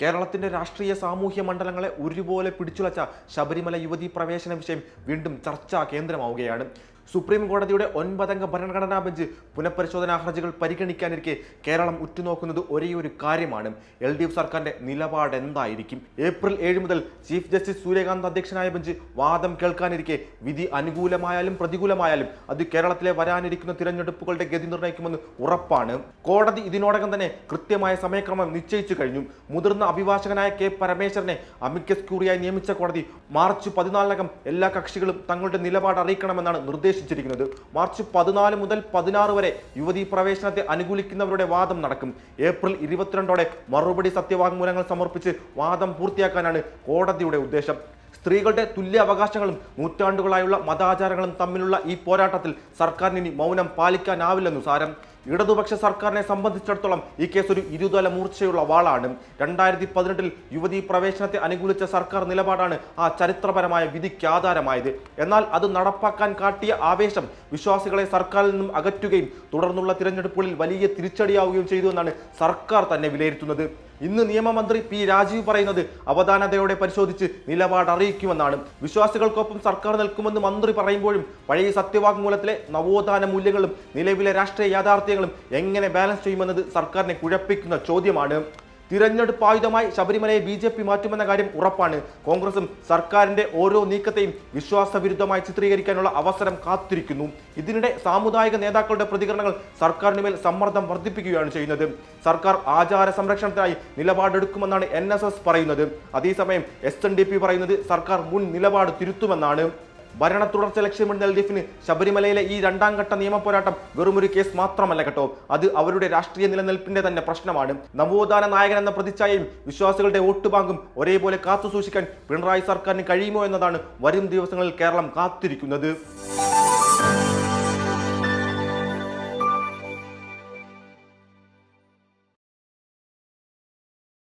കേരളത്തിന്റെ രാഷ്ട്രീയ സാമൂഹ്യ മണ്ഡലങ്ങളെ ഒരുപോലെ പിടിച്ചുളച്ച ശബരിമല യുവതി പ്രവേശന വിഷയം വീണ്ടും ചർച്ചാ കേന്ദ്രമാവുകയാണ്. സുപ്രീം കോടതിയുടെ ഒൻപതംഗ ഭരണഘടനാ ബെഞ്ച് പുനഃപരിശോധനാ ഹർജികൾ പരിഗണിക്കാനിരിക്കെ കേരളം ഉറ്റുനോക്കുന്നത് ഒരേയൊരു കാര്യമാണ്. എൽ ഡി എഫ് സർക്കാരിന്റെ നിലപാട് എന്തായിരിക്കും? ഏപ്രിൽ ഏഴ് മുതൽ ചീഫ് ജസ്റ്റിസ് സൂര്യകാന്ത് അധ്യക്ഷനായ ബെഞ്ച് വാദം കേൾക്കാനിരിക്കെ വിധി അനുകൂലമായാലും പ്രതികൂലമായാലും അത് കേരളത്തിലെ വരാനിരിക്കുന്ന തിരഞ്ഞെടുപ്പുകളുടെ ഗതി നിർണയിക്കുമെന്ന് ഉറപ്പാണ്. കോടതി ഇതിനോടകം തന്നെ കൃത്യമായ സമയക്രമം നിശ്ചയിച്ചു കഴിഞ്ഞു. മുതിർന്ന അഭിഭാഷകനായ കെ പരമേശ്വരനെ അമിക്കസ് ക്യൂറിയായി നിയമിച്ച കോടതി മാർച്ച് പതിനാലിനകം എല്ലാ കക്ഷികളും തങ്ങളുടെ നിലപാട് അറിയിക്കണമെന്നാണ് നിർദ്ദേശിച്ചിരിക്കുന്നത് മാർച്ച് പതിനാല് മുതൽ പതിനാറ് വരെ യുവതി പ്രവേശനത്തെ അനുകൂലിക്കുന്നവരുടെ വാദം നടക്കും. ഏപ്രിൽ ഇരുപത്തിരണ്ടോടെ മറുപടി സത്യവാങ്മൂലങ്ങൾ സമർപ്പിച്ച് വാദം പൂർത്തിയാക്കാനാണ് കോടതിയുടെ ഉദ്ദേശം. സ്ത്രീകളുടെ തുല്യ അവകാശങ്ങളും നൂറ്റാണ്ടുകളായുള്ള മതാചാരങ്ങളും തമ്മിലുള്ള ഈ പോരാട്ടത്തിൽ സർക്കാരിന് ഇനി മൗനം പാലിക്കാനാവില്ലെന്നു സാരം. ഇടതുപക്ഷ സർക്കാരിനെ സംബന്ധിച്ചിടത്തോളം ഈ കേസ് ഒരു ഇരുതല മൂർച്ചയുള്ള വാളാണ്. രണ്ടായിരത്തി പതിനെട്ടിൽ യുവതീ പ്രവേശനത്തെ അനുകൂലിച്ച സർക്കാർ നിലപാടാണ് ആ ചരിത്രപരമായ വിധിക്ക് ആധാരമായത്. എന്നാൽ അത് നടപ്പാക്കാൻ കാട്ടിയ ആവേശം വിശ്വാസികളെ സർക്കാരിൽ നിന്നും അകറ്റുകയും തുടർന്നുള്ള തിരഞ്ഞെടുപ്പുകളിൽ വലിയ തിരിച്ചടിയാവുകയും ചെയ്തു എന്നാണ് സർക്കാർ തന്നെ വിലയിരുത്തുന്നത്. ഇന്ന് നിയമമന്ത്രി പി രാജീവ് പറയുന്നത് അവധാനതയോടെ പരിശോധിച്ച് നിലപാട് അറിയിക്കുമെന്നാണ്. വിശ്വാസികൾക്കൊപ്പം സർക്കാർ നിൽക്കുമെന്ന് മന്ത്രി പറയുമ്പോഴും പഴയ സത്യവാങ്മൂലത്തിലെ നവോത്ഥാന മൂല്യങ്ങളും നിലവിലെ രാഷ്ട്രീയ യാഥാർത്ഥ്യങ്ങളും എങ്ങനെ ബാലൻസ് ചെയ്യുമെന്നത് സർക്കാരിനെ കുഴപ്പിക്കുന്ന ചോദ്യമാണ്. തിരഞ്ഞെടുപ്പ് ആയുധമായി ശബരിമലയെ ബി ജെ പി മാറ്റുമെന്ന കാര്യം ഉറപ്പാണ്. കോൺഗ്രസും സർക്കാരിന്റെ ഓരോ നീക്കത്തെയും വിശ്വാസവിരുദ്ധമായി ചിത്രീകരിക്കാനുള്ള അവസരം കാത്തിരിക്കുന്നു. ഇതിനിടെ സാമുദായിക നേതാക്കളുടെ പ്രതികരണങ്ങൾ സർക്കാരിന് മേൽ സമ്മർദ്ദം വർദ്ധിപ്പിക്കുകയാണ് ചെയ്യുന്നത്. സർക്കാർ ആചാര സംരക്ഷണത്തിനായി നിലപാടെടുക്കുമെന്നാണ് എൻ പറയുന്നത്. അതേസമയം എസ് പറയുന്നത് സർക്കാർ മുൻ നിലപാട് തിരുത്തുമെന്നാണ്. ഭരണ തുടർച്ച ലക്ഷ്യമിടുന്ന എൽ ഡി എഫിന് ശബരിമലയിലെ ഈ രണ്ടാം ഘട്ട നിയമ പോരാട്ടം വെറുമൊരു കേസ് മാത്രമല്ല കേട്ടോ. അത് അവരുടെ രാഷ്ട്രീയ നിലനിൽപ്പിന്റെ തന്നെ പ്രശ്നമാണ്. നവോത്ഥാന നായകൻ എന്ന പ്രതിച്ഛായയും വിശ്വാസികളുടെ വോട്ട് ബാങ്കും ഒരേപോലെ കാത്തു സൂക്ഷിക്കാൻ പിണറായി സർക്കാരിന് കഴിയുമോ എന്നതാണ് വരും ദിവസങ്ങളിൽ കേരളം കാത്തിരിക്കുന്നത്.